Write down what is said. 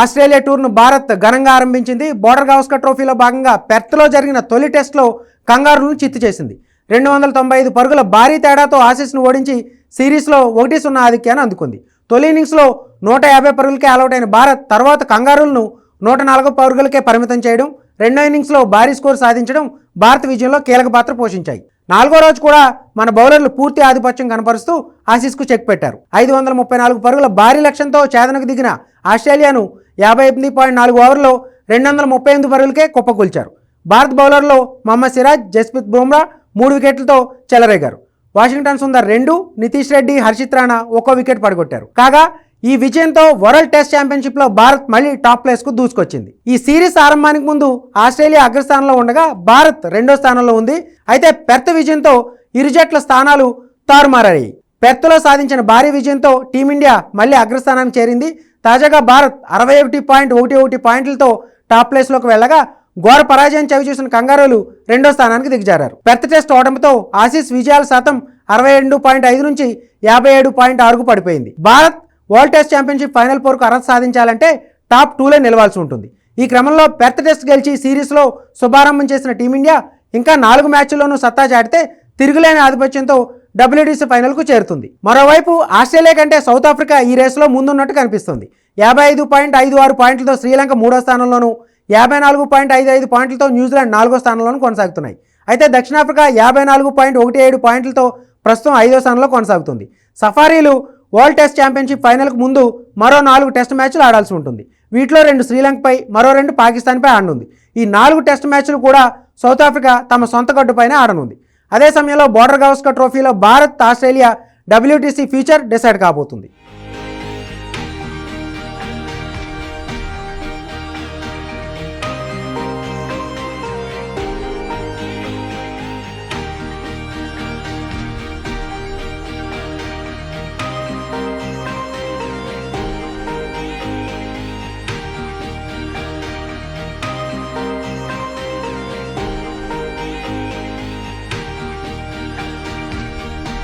Australia టూర్ను Bharat ఘనంగా ఆరంభించింది. Border Gavaskar ట్రోఫీలో భాగంగా పెర్త్లో జరిగిన తొలి టెస్ట్లో కంగారును చిత్తు చేసింది. రెండు వందల తొంభై ఐదు పరుగుల భారీ తేడాతో ఆసీస్ను ఓడించి సిరీస్లో ఒకటి సున్నా ఆధిక్యాన్ని అందుకుంది. తొలి ఇన్నింగ్స్లో నూట యాభై పరుగులకే అలౌట్ అయిన భారత్ తర్వాత కంగారులను నూట నాలుగు పరుగులకే పరిమితం చేయడం రెండో ఇన్నింగ్స్లో భారీ స్కోర్ సాధించడం భారత విజయంలో కీలక పాత్ర పోషించాయి. నాలుగో రోజు కూడా మన బౌలర్లు పూర్తి ఆధిపత్యం కనపరుస్తూ ఆసీస్కు చెక్ పెట్టారు. ఐదు వందల ముప్పై నాలుగు పరుగుల భారీ లక్ష్యంతో చేదనకు దిగిన ఆస్ట్రేలియాను యాభై ఎనిమిది పాయింట్ నాలుగు ఓవర్లో రెండు వందల ముప్పై ఎనిమిది పరుగులకే కుప్పకూల్చారు భారత్ బౌలర్లో మహమ్మద్ సిరాజ్ జస్ప్రీత్ బుమ్రా మూడు వికెట్లతో చెలరేగారు. వాషింగ్టన్ సుందర్ రెండు నితీష్ రెడ్డి హర్షిత్ రాణా ఒక్కో వికెట్ పడగొట్టారు. కాగా ఈ విజయంతో వరల్డ్ టెస్ట్ ఛాంపియన్షిప్లో భారత్ మళ్ళీ టాప్ ప్లేస్కు దూసుకొచ్చింది. ఈ సిరీస్ ఆరంభానికి ముందు ఆస్ట్రేలియా అగ్రస్థానంలో ఉండగా భారత్ రెండో స్థానంలో ఉంది. అయితే పెర్త్ విజయంతో ఇరు జట్ల స్థానాలు తారుమారాయి పెర్త్లో సాధించిన భారీ విజయంతో టీమిండియా మళ్ళీ అగ్రస్థానం చేరింది. తాజాగా భారత్ అరవై ఒకటి పాయింట్ ఒకటి ఒకటి పాయింట్లతో టాప్ ప్లేస్లోకి వెళ్ళగా ఘోర పరాజయం చవిచూసిన కంగారులు రెండో స్థానానికి దిగజారారు. పెర్త్ టెస్ట్ ఓటమితో ఆసీస్ విజయాల శాతం అరవై రెండు పాయింట్ ఐదు నుంచి యాభై ఏడు పాయింట్ ఆరుకు పడిపోయింది. Bharat world test championship final పోరుకు అర్హత సాధించాలంటే టాప్ టూలే నిలవాల్సి ఉంటుంది. ఈ క్రమంలో పెర్త్ టెస్ట్ గెలిచి సిరీస్లో శుభారంభం చేసిన టీమిండియా ఇంకా నాలుగు మ్యాచ్ల్లోనూ సత్తా చాటితే తిరుగులేని ఆధిపత్యంతో డబ్ల్యూటీసీ ఫైనల్కు చేరుతుంది. మరోవైపు ఆస్ట్రేలియా కంటే సౌత్ ఆఫ్రికా ఈ రేసులో ముందున్నట్టు కనిపిస్తుంది. యాభై ఐదు పాయింట్ ఐదు ఆరు పాయింట్లతో శ్రీలంక మూడో స్థానంలోనూ యాభై నాలుగు పాయింట్ ఐదు ఐదు పాయింట్లతో న్యూజిలాండ్ నాలుగో స్థానంలోనూ కొనసాగుతున్నాయి. అయితే దక్షిణాఫ్రికా యాభై నాలుగు పాయింట్ ఒకటి ఏడు పాయింట్లతో ప్రస్తుతం ఐదో స్థానంలో కొనసాగుతుంది. సఫారీలు వరల్డ్ టెస్ట్ ఛాంపియన్షిప్ ఫైనల్కు ముందు మరో నాలుగు టెస్ట్ మ్యాచ్లు ఆడాల్సి ఉంటుంది. వీటిలో రెండు శ్రీలంకపై మరో రెండు పాకిస్తాన్పై ఆడనుంది. ఈ నాలుగు టెస్ట్ మ్యాచ్లు కూడా సౌత్ ఆఫ్రికా తమ సొంత గడ్డుపైనే ఆడనుంది. అదే సమయంలో బోర్డర్ గవస్కర్ ట్రోఫీలో Bharat Australia WTC future decide కాబోతుంది.